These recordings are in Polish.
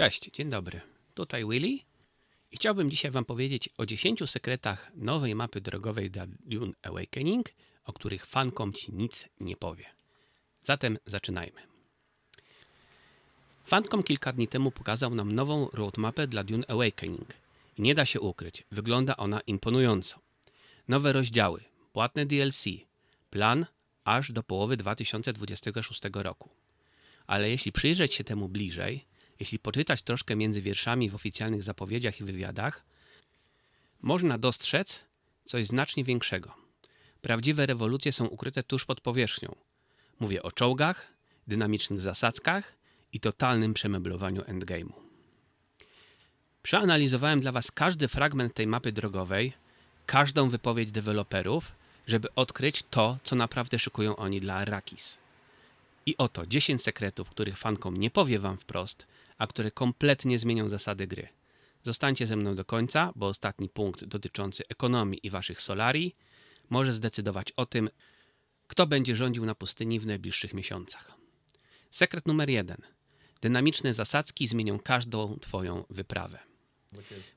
Cześć, dzień dobry. Tutaj Willy i chciałbym dzisiaj Wam powiedzieć o 10 sekretach nowej mapy drogowej dla Dune Awakening, o których fankom Ci nic nie powie. Zatem zaczynajmy. Fankom kilka dni temu pokazał nam nową roadmapę dla Dune Awakening i nie da się ukryć, wygląda ona imponująco. Nowe rozdziały, płatne DLC, plan aż do połowy 2026 roku. Ale jeśli przyjrzeć się temu bliżej, jeśli poczytać troszkę między wierszami w oficjalnych zapowiedziach i wywiadach, można dostrzec coś znacznie większego. Prawdziwe rewolucje są ukryte tuż pod powierzchnią. Mówię o czołgach, dynamicznych zasadzkach i totalnym przemeblowaniu endgame'u. Przeanalizowałem dla Was każdy fragment tej mapy drogowej, każdą wypowiedź deweloperów, żeby odkryć to, co naprawdę szykują oni dla Arrakis. I oto 10 sekretów, których fankom nie powie wam wprost, a które kompletnie zmienią zasady gry. Zostańcie ze mną do końca, bo ostatni punkt dotyczący ekonomii i waszych solarii może zdecydować o tym, kto będzie rządził na pustyni w najbliższych miesiącach. Sekret numer jeden. Dynamiczne zasadzki zmienią każdą twoją wyprawę.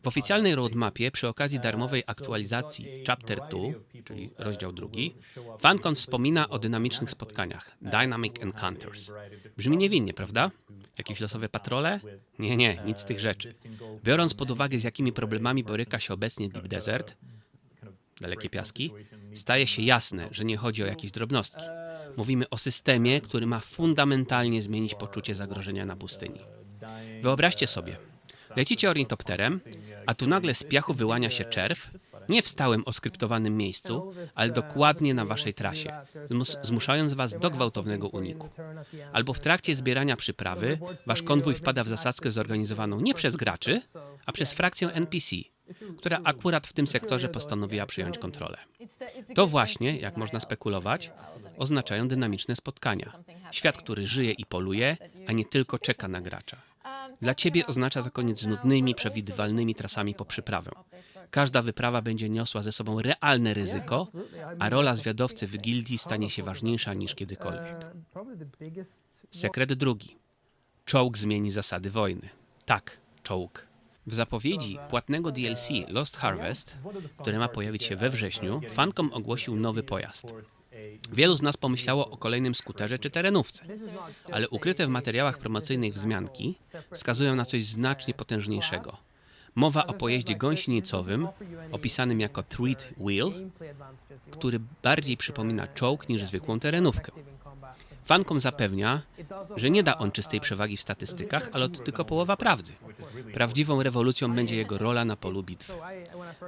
W oficjalnej roadmapie przy okazji darmowej aktualizacji Chapter 2, czyli rozdział drugi, Fancon wspomina o dynamicznych spotkaniach Dynamic Encounters. Brzmi niewinnie, prawda? Jakieś losowe patrole? Nie, nie, nic z tych rzeczy. Biorąc pod uwagę z jakimi problemami boryka się obecnie Deep Desert, dalekie piaski, staje się jasne, że nie chodzi o jakieś drobnostki. Mówimy o systemie, który ma fundamentalnie zmienić poczucie zagrożenia na pustyni. Wyobraźcie sobie, Lecicie ornitopterem, a tu nagle z piachu wyłania się czerw, nie w stałym oskryptowanym miejscu, ale dokładnie na waszej trasie, zmus- zmuszając was do gwałtownego uniku. Albo w trakcie zbierania przyprawy wasz konwój wpada w zasadzkę zorganizowaną nie przez graczy, a przez frakcję NPC, która akurat w tym sektorze postanowiła przyjąć kontrolę. To właśnie, jak można spekulować, oznaczają dynamiczne spotkania. Świat, który żyje i poluje, a nie tylko czeka na gracza. Dla ciebie oznacza to koniec z nudnymi, przewidywalnymi trasami po przyprawę. Każda wyprawa będzie niosła ze sobą realne ryzyko, a rola zwiadowcy w gildii stanie się ważniejsza niż kiedykolwiek. Sekret drugi. Czołg zmieni zasady wojny. Tak, czołg. W zapowiedzi płatnego DLC Lost Harvest, które ma pojawić się we wrześniu, Fancom ogłosił nowy pojazd. Wielu z nas pomyślało o kolejnym skuterze czy terenówce, ale ukryte w materiałach promocyjnych wzmianki wskazują na coś znacznie potężniejszego. Mowa o pojeździe gąsienicowym, opisanym jako Treat Wheel, który bardziej przypomina czołg niż zwykłą terenówkę. Fankom zapewnia, że nie da on czystej przewagi w statystykach, ale to tylko połowa prawdy. Prawdziwą rewolucją będzie jego rola na polu bitwy.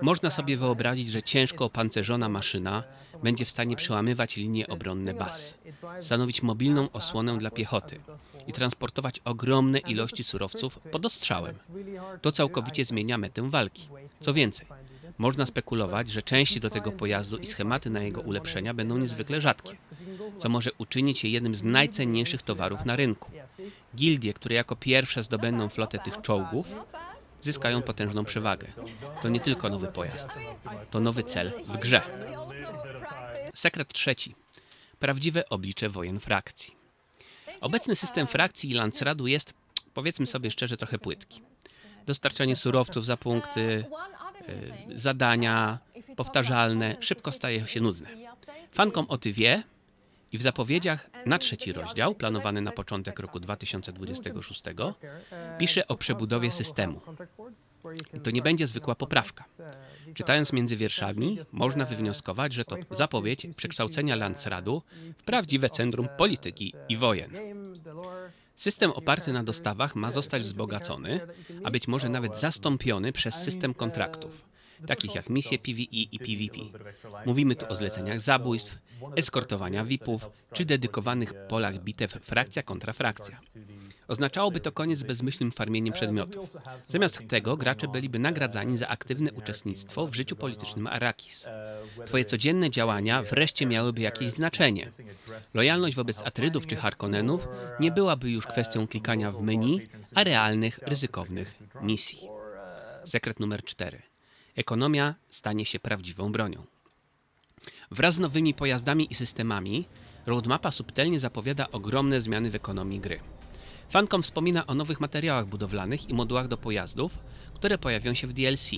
Można sobie wyobrazić, że ciężko opancerzona maszyna będzie w stanie przełamywać linie obronne baz, stanowić mobilną osłonę dla piechoty i transportować ogromne ilości surowców pod ostrzałem. To całkowicie zmienia metę walki. Co więcej, można spekulować, że części do tego pojazdu i schematy na jego ulepszenia będą niezwykle rzadkie, co może uczynić je jednym z najcenniejszych towarów na rynku. Gildie, które jako pierwsze zdobędą flotę tych czołgów, zyskają potężną przewagę. To nie tylko nowy pojazd, to nowy cel w grze. Sekret trzeci. Prawdziwe oblicze wojen frakcji. Obecny system frakcji i Lancradu jest, powiedzmy sobie szczerze, trochę płytki. Dostarczanie surowców za punkty, zadania powtarzalne szybko staje się nudne. Fankom o ty wie i w zapowiedziach na trzeci rozdział, planowany na początek roku 2026, pisze o przebudowie systemu. To nie będzie zwykła poprawka. Czytając między wierszami, można wywnioskować, że to zapowiedź przekształcenia Lancradu w prawdziwe centrum polityki i wojen. System oparty na dostawach ma zostać wzbogacony, a być może nawet zastąpiony przez system kontraktów, takich jak misje PvE i PvP. Mówimy tu o zleceniach zabójstw, eskortowania VIP-ów czy dedykowanych polach bitew frakcja kontra frakcja. Oznaczałoby to koniec z bezmyślnym farmieniem przedmiotów. Zamiast tego gracze byliby nagradzani za aktywne uczestnictwo w życiu politycznym Arrakis. Twoje codzienne działania wreszcie miałyby jakieś znaczenie. Lojalność wobec Atrydów czy Harkonnenów nie byłaby już kwestią klikania w menu, a realnych, ryzykownych misji. Sekret numer 4. Ekonomia stanie się prawdziwą bronią. Wraz z nowymi pojazdami i systemami, roadmapa subtelnie zapowiada ogromne zmiany w ekonomii gry. Fancom wspomina o nowych materiałach budowlanych i modułach do pojazdów, które pojawią się w DLC.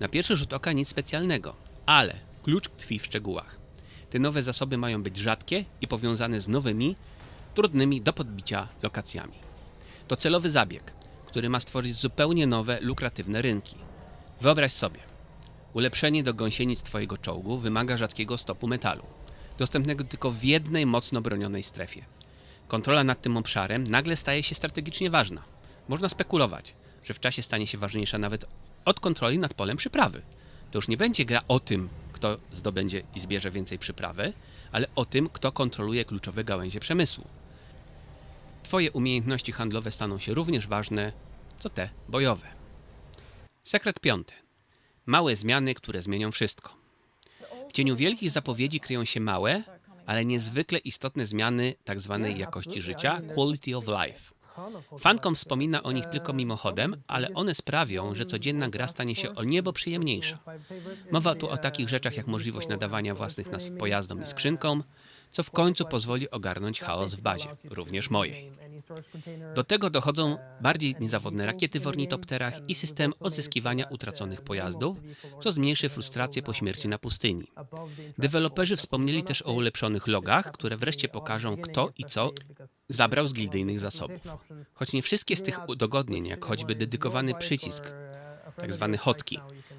Na pierwszy rzut oka nic specjalnego, ale klucz tkwi w szczegółach. Te nowe zasoby mają być rzadkie i powiązane z nowymi, trudnymi do podbicia lokacjami. To celowy zabieg, który ma stworzyć zupełnie nowe, lukratywne rynki. Wyobraź sobie, ulepszenie do gąsienic Twojego czołgu wymaga rzadkiego stopu metalu, dostępnego tylko w jednej mocno bronionej strefie. Kontrola nad tym obszarem nagle staje się strategicznie ważna. Można spekulować, że w czasie stanie się ważniejsza nawet od kontroli nad polem przyprawy. To już nie będzie gra o tym, kto zdobędzie i zbierze więcej przyprawy, ale o tym, kto kontroluje kluczowe gałęzie przemysłu. Twoje umiejętności handlowe staną się również ważne, co te bojowe. Sekret piąty. Małe zmiany, które zmienią wszystko. W cieniu wielkich zapowiedzi kryją się małe, ale niezwykle istotne zmiany tzw. jakości życia, quality of life. Fankom wspomina o nich tylko mimochodem, ale one sprawią, że codzienna gra stanie się o niebo przyjemniejsza. Mowa tu o takich rzeczach jak możliwość nadawania własnych nazw pojazdom i skrzynkom, co w końcu pozwoli ogarnąć chaos w bazie, również mojej. Do tego dochodzą bardziej niezawodne rakiety w ornitopterach i system odzyskiwania utraconych pojazdów, co zmniejszy frustrację po śmierci na pustyni. Deweloperzy wspomnieli też o ulepszonych logach, które wreszcie pokażą kto i co zabrał z gildyjnych zasobów. Choć nie wszystkie z tych udogodnień, jak choćby dedykowany przycisk, tak zwany hotkey,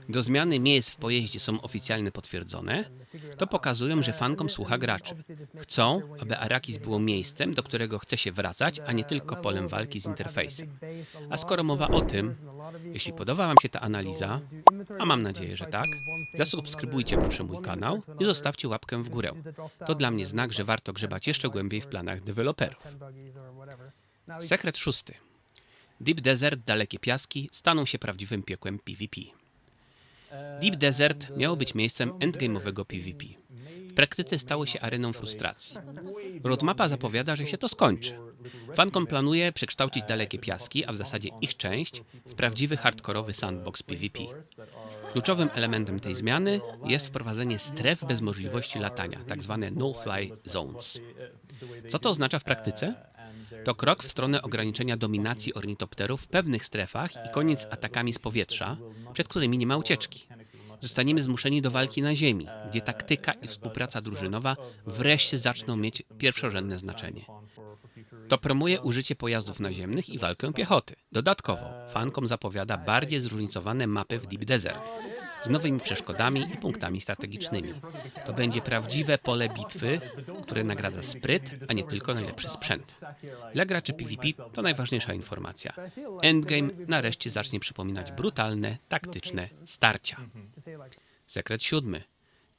do zmiany miejsc w pojeździe są oficjalnie potwierdzone, to pokazują, że fankom słucha graczy. Chcą, aby Arrakis było miejscem, do którego chce się wracać, a nie tylko polem walki z interfejsem. A skoro mowa o tym, jeśli podoba Wam się ta analiza, a mam nadzieję, że tak, zasubskrybujcie proszę mój kanał i zostawcie łapkę w górę. To dla mnie znak, że warto grzebać jeszcze głębiej w planach deweloperów. Sekret szósty. Deep Desert, dalekie piaski staną się prawdziwym piekłem PvP. Deep Desert miało być miejscem endgame'owego PvP. W praktyce stało się areną frustracji. Roadmapa zapowiada, że się to skończy. Fancom planuje przekształcić dalekie piaski, a w zasadzie ich część, w prawdziwy hardkorowy sandbox PvP. Kluczowym elementem tej zmiany jest wprowadzenie stref bez możliwości latania, tzw. no-fly zones. Co to oznacza w praktyce? To krok w stronę ograniczenia dominacji ornitopterów w pewnych strefach i koniec atakami z powietrza, przed którymi nie ma ucieczki. Zostaniemy zmuszeni do walki na ziemi, gdzie taktyka i współpraca drużynowa wreszcie zaczną mieć pierwszorzędne znaczenie. To promuje użycie pojazdów naziemnych i walkę piechoty. Dodatkowo, fankom zapowiada bardziej zróżnicowane mapy w Deep Desert z nowymi przeszkodami i punktami strategicznymi. To będzie prawdziwe pole bitwy, które nagradza spryt, a nie tylko najlepszy sprzęt. Dla graczy PvP to najważniejsza informacja. Endgame nareszcie zacznie przypominać brutalne, taktyczne starcia. Sekret siódmy.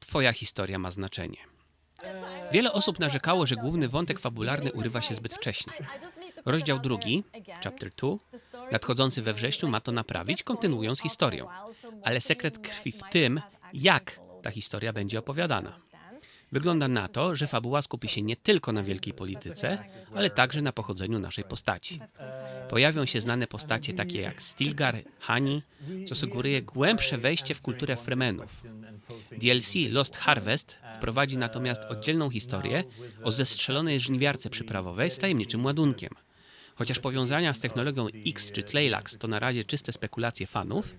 Twoja historia ma znaczenie. Wiele osób narzekało, że główny wątek fabularny urywa się zbyt wcześnie. Rozdział drugi, chapter 2, nadchodzący we wrześniu ma to naprawić, kontynuując historię. Ale sekret krwi w tym, jak ta historia będzie opowiadana. Wygląda na to, że fabuła skupi się nie tylko na wielkiej polityce, ale także na pochodzeniu naszej postaci. Pojawią się znane postacie takie jak Stilgar, Hani, co sugeruje głębsze wejście w kulturę Fremenów. DLC Lost Harvest wprowadzi natomiast oddzielną historię o zestrzelonej żniwiarce przyprawowej z tajemniczym ładunkiem. Chociaż powiązania z technologią X czy Tlaylax to na razie czyste spekulacje fanów,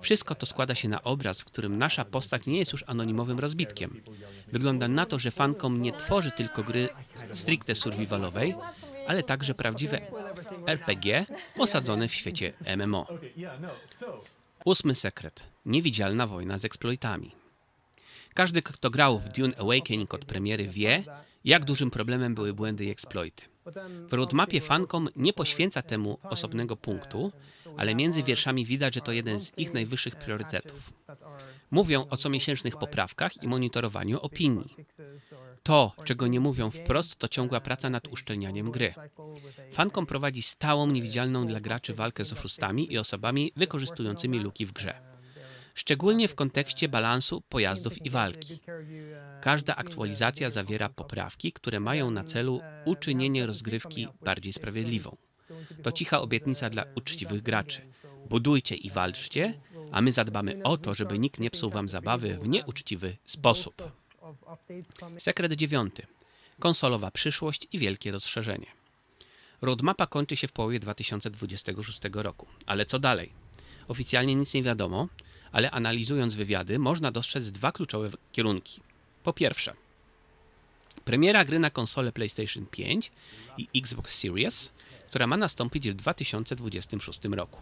wszystko to składa się na obraz, w którym nasza postać nie jest już anonimowym rozbitkiem. Wygląda na to, że Fancom nie tworzy tylko gry stricte survivalowej, ale także prawdziwe RPG osadzone w świecie MMO. Ósmy sekret. Niewidzialna wojna z eksploitami. Każdy, kto grał w Dune Awakening od premiery wie, jak dużym problemem były błędy i exploity. W roadmapie Fancom nie poświęca temu osobnego punktu, ale między wierszami widać, że to jeden z ich najwyższych priorytetów. Mówią o comiesięcznych poprawkach i monitorowaniu opinii. To, czego nie mówią wprost, to ciągła praca nad uszczelnianiem gry. Fancom prowadzi stałą, niewidzialną dla graczy walkę z oszustami i osobami wykorzystującymi luki w grze szczególnie w kontekście balansu pojazdów i walki. Każda aktualizacja zawiera poprawki, które mają na celu uczynienie rozgrywki bardziej sprawiedliwą. To cicha obietnica dla uczciwych graczy. Budujcie i walczcie, a my zadbamy o to, żeby nikt nie psuł wam zabawy w nieuczciwy sposób. Sekret dziewiąty. Konsolowa przyszłość i wielkie rozszerzenie. Roadmapa kończy się w połowie 2026 roku. Ale co dalej? Oficjalnie nic nie wiadomo, ale analizując wywiady, można dostrzec dwa kluczowe kierunki. Po pierwsze, premiera gry na konsolę PlayStation 5 i Xbox Series, która ma nastąpić w 2026 roku.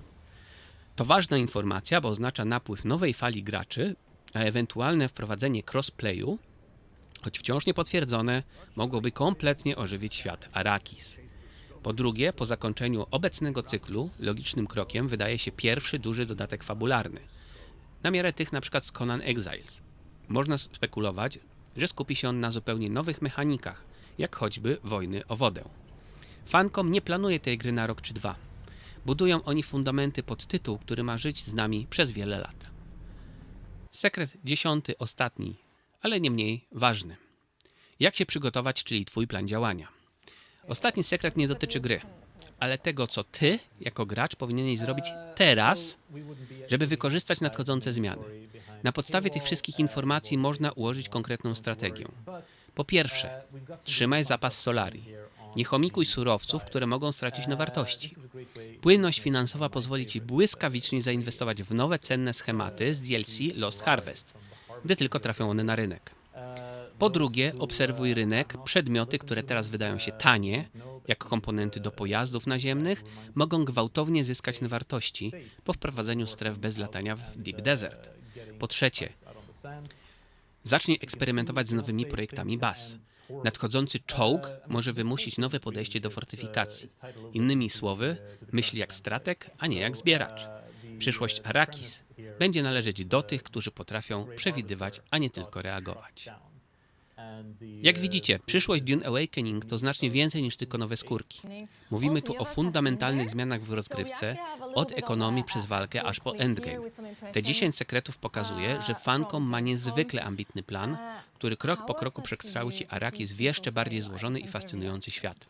To ważna informacja, bo oznacza napływ nowej fali graczy, a ewentualne wprowadzenie crossplayu, choć wciąż niepotwierdzone, mogłoby kompletnie ożywić świat Arakis. Po drugie, po zakończeniu obecnego cyklu, logicznym krokiem wydaje się pierwszy duży dodatek fabularny. Na miarę tych np. z Conan Exiles. Można spekulować, że skupi się on na zupełnie nowych mechanikach, jak choćby wojny o wodę. Fancom nie planuje tej gry na rok czy dwa. Budują oni fundamenty pod tytuł, który ma żyć z nami przez wiele lat. Sekret dziesiąty, ostatni, ale nie mniej ważny. Jak się przygotować, czyli Twój plan działania. Ostatni sekret nie dotyczy gry, ale tego, co Ty, jako gracz, powinieneś zrobić teraz, żeby wykorzystać nadchodzące zmiany. Na podstawie tych wszystkich informacji można ułożyć konkretną strategię. Po pierwsze, trzymaj zapas Solari. Nie chomikuj surowców, które mogą stracić na wartości. Płynność finansowa pozwoli Ci błyskawicznie zainwestować w nowe cenne schematy z DLC Lost Harvest, gdy tylko trafią one na rynek. Po drugie, obserwuj rynek. Przedmioty, które teraz wydają się tanie, jak komponenty do pojazdów naziemnych, mogą gwałtownie zyskać na wartości po wprowadzeniu stref bez latania w Deep Desert. Po trzecie, zacznij eksperymentować z nowymi projektami baz. Nadchodzący czołg może wymusić nowe podejście do fortyfikacji. Innymi słowy, myśl jak strateg, a nie jak zbieracz. Przyszłość Arakis będzie należeć do tych, którzy potrafią przewidywać, a nie tylko reagować. Jak widzicie, przyszłość Dune Awakening to znacznie więcej niż tylko nowe skórki. Mówimy tu o fundamentalnych zmianach w rozgrywce, od ekonomii przez walkę aż po endgame. Te 10 sekretów pokazuje, że Fancom ma niezwykle ambitny plan, który krok po kroku przekształci Arakis w jeszcze bardziej złożony i fascynujący świat.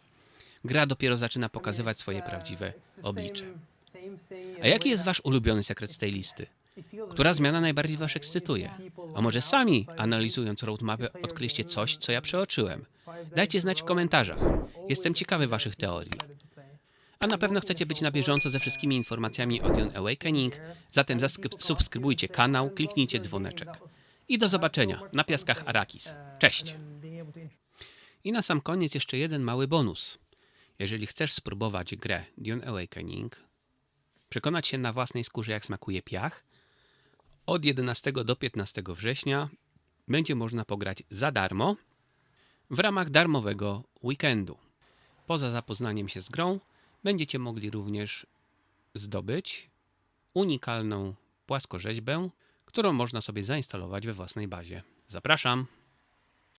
Gra dopiero zaczyna pokazywać swoje prawdziwe oblicze. A jaki jest wasz ulubiony sekret z tej listy? Która zmiana najbardziej was ekscytuje? A może sami, analizując roadmapę, odkryliście coś, co ja przeoczyłem? Dajcie znać w komentarzach. Jestem ciekawy waszych teorii. A na pewno chcecie być na bieżąco ze wszystkimi informacjami o Dune Awakening, zatem zasubskrybujcie kanał, kliknijcie dzwoneczek. I do zobaczenia na piaskach Arakis. Cześć! I na sam koniec jeszcze jeden mały bonus. Jeżeli chcesz spróbować grę Dune Awakening, przekonać się na własnej skórze jak smakuje piach, od 11 do 15 września będzie można pograć za darmo w ramach darmowego weekendu. Poza zapoznaniem się z grą, będziecie mogli również zdobyć unikalną płaskorzeźbę, którą można sobie zainstalować we własnej bazie. Zapraszam!